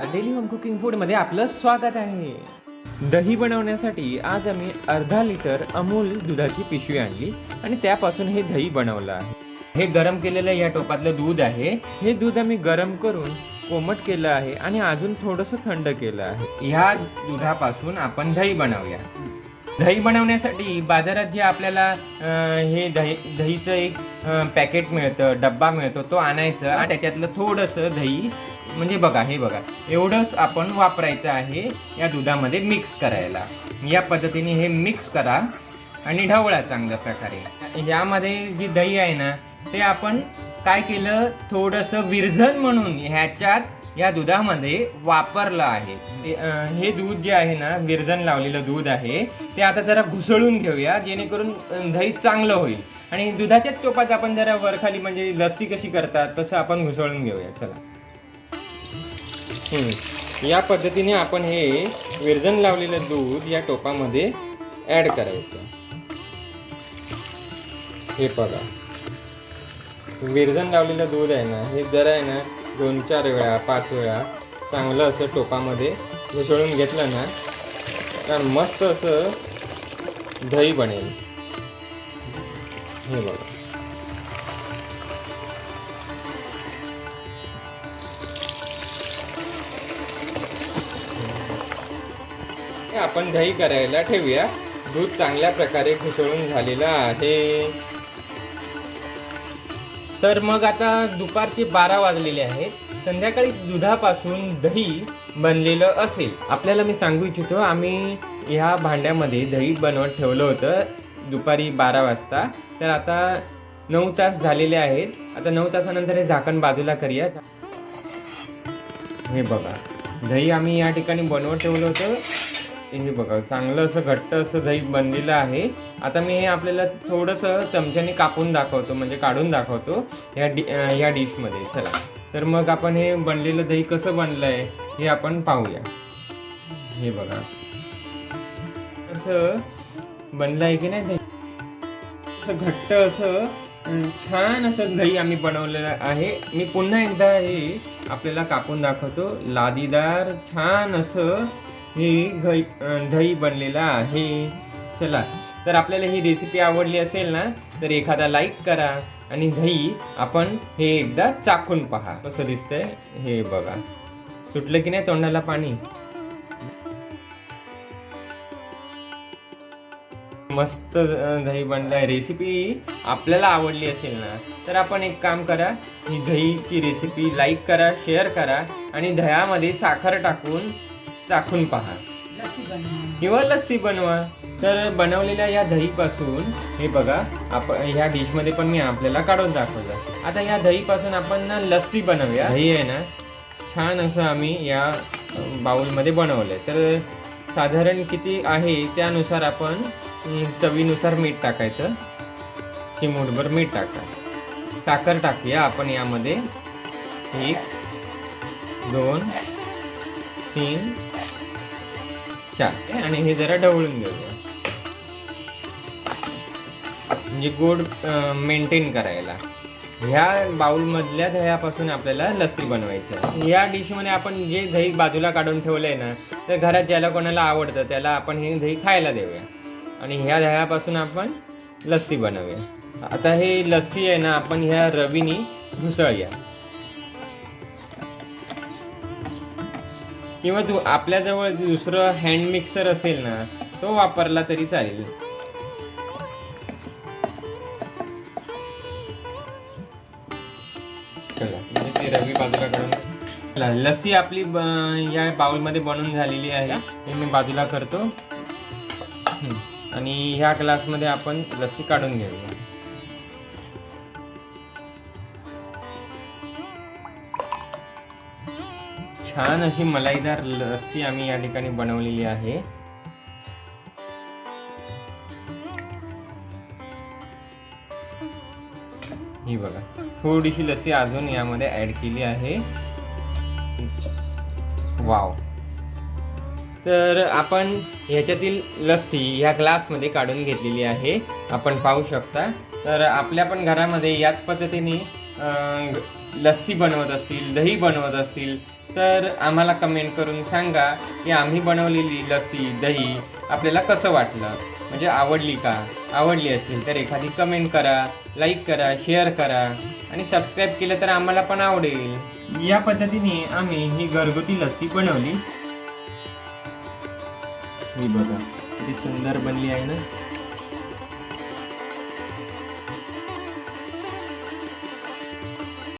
Daily home cooking फूडमध्ये आपलं स्वागत आहे. दही बनवण्यासाठी आज आम्ही अर्धा लिटर अमूल दुधाची पिशवी आणली आणि त्यापासून हे दही बनवलं आहे. हे गरम केलेलं या टोपातलं दूध आहे. हे दूध आम्ही गरम करून कोमट केलं आहे आणि अजून थोडंसं थंड केलं आहे. ह्या दुधापासून आपण दही बनवूया. दही बनवण्यासाठी बाजारात जे आपल्याला हे दही दहीचं एक पॅकेट मिळतं डब्बा मिळतो तो आणायचं आणि त्याच्यातलं थोडंसं दही म्हणजे बघा हे बघा. एवढंच आपण वापरायचं आहे या दुधामध्ये मिक्स करायला. या पद्धतीने हे मिक्स करा आणि ढवळा चांगल्या प्रकारे. यामध्ये जी दही आहे ना ते आपण काय केलं? थोडंसं विरझन म्हणून ह्याच्यात या दुधामध्ये वापरलं आहे. हे दूध जे आहे ना विरझन लावलेलं दूध आहे ते आता जरा घुसळून घेऊया जेणेकरून दही चांगलं होईल. आणि दुधाच्याच टोपात आपण जरा वरखाली म्हणजे लस्सी कशी करतात तसं आपण घुसळून घेऊया. चला. या पद्धतीने आपण हे विरजन लावलेलं दूध या टोपामध्ये ॲड करायचं. हे बघा. विरजन लावलेलं दूध आहे ना हे जरा आहे ना दोन चार वेळा पाच वेळा चांगलं असं टोपामध्ये मिसळून घेतलं ना तर मस्त असं दही बनेल. हे बघा. हे आपण दही करायला ठेवूया. दूध चांगल्या प्रकारे घुसळून झालेलं आहे. तर मग आता दुपारचे बारा वाजलेले आहेत संध्याकाळी दुधापासून दही बनलेलं असेल. आपल्याला मी सांगू इच्छितो आम्ही ह्या भांड्यामध्ये दही बनवत ठेवलं होतं दुपारी बारा वाजता. तर आता नऊ तास झालेले आहेत. आता नऊ तासानंतर हे झाकण बाजूला करूया. हे बघा दही आम्ही या ठिकाणी बनवत ठेवलं होतं. हे बघा चांगलं असं घट्ट असं दही बनलेलं आहे. आता मी हे आपल्याला थोडंसं चमच्याने कापून दाखवतो म्हणजे काढून दाखवतो ह्या डि ह्या डिशमध्ये. चला. तर मग आपण हे बनलेलं दही कसं बनलं आहे हे आपण पाहूया. हे बघा. असं बनलं आहे की नाही दही? असं घट्ट असं छान असं दही आम्ही बनवलेलं आहे. मी पुन्हा एकदा हे आपल्याला कापून दाखवतो. लादीदार छान असं हे घई दही बनलेलं आहे. चला तर आपल्याला ही रेसिपी आवडली असेल ना तर एखादा लाईक करा आणि दही आपण हे एकदा चाकून पहा. कसं दिसतंय? हे बघा. सुटलं की नाही तोंडाला पाणी? मस्त दही दही बनलाय. रेसिपी आपल्याला आवडली असेल ना तर आपण एक काम करा. ही दहीची रेसिपी लाईक करा शेअर करा आणि दह्यामध्ये साखर टाकून चाखून पहा. किंवा लस्सी बनवा. तर बनवलेल्या या दहीपासून हे बघा आपण ह्या डिशमध्ये पण मी आपल्याला काढून दाखवलं. आता या दहीपासून आपण ना लस्सी बनवूया. दही आहे ना छान असं आम्ही या बाऊलमध्ये बाउलमध्ये बनवलंय. तर साधारण किती आहे त्यानुसार आपण चवीनुसार मीठ टाकायचं. चिमूटभर मीठ टाका. साखर टाकूया आपण यामध्ये. एक दोन तीन चार आणि हे जरा ढवळून घेऊया. म्हणजे गोड मेंटेन करायला. ह्या बाउलमधल्या दह्यापासून आपल्याला लस्सी बनवायचं आहे. या डिशमध्ये आपण जे दही बाजूला काढून ठेवलंय ना तर घरात ज्याला कोणाला आवडतं त्याला आपण हे दही खायला देऊया. आणि ह्या दह्यापासून आपण लस्सी बनवूया. आता हे लस्सी आहे ना आपण ह्या रवीनी घुसळूया. किंवा तू आपल्याजवळ दुसरं हँड मिक्सर असेल ना तो वापरला तरी चालेल. चला म्हणजे ते रवी बाजूला काढून लस्सी आपली या बाउलमध्ये बनून झालेली आहे. हे मी बाजूला करतो. आणि ह्या ग्लासमध्ये आपण लस्सी काढून घेऊया. छान अशी मलाईदार लस्सी आम्ही या ठिकाणी बनवलेली आहे. ही बघा थोडीशी लस्सी अजून यामध्ये ऍड केली आहे. वाव तर आपण ह्याच्यातील लस्सी ह्या ग्लासमध्ये काढून घेतलेली आहे. आपण पाहू शकता. तर आपल्या पण घरामध्ये याच पद्धतीने लस्सी बनवत असतील दही बनवत असतील तर आम्हाला कमेंट करून सांगा की आम्ही बनवलेली लस्सी दही आपल्याला कसं वाटलं? म्हणजे आवडली का? आवडली असेल तर एखादी कमेंट करा लाईक करा शेअर करा आणि सबस्क्राईब केलं तर आम्हाला पण आवडेल. या पद्धतीने आम्ही ही घरगुती लस्सी बनवली. ही बघा किती सुंदर बनली आहे ना?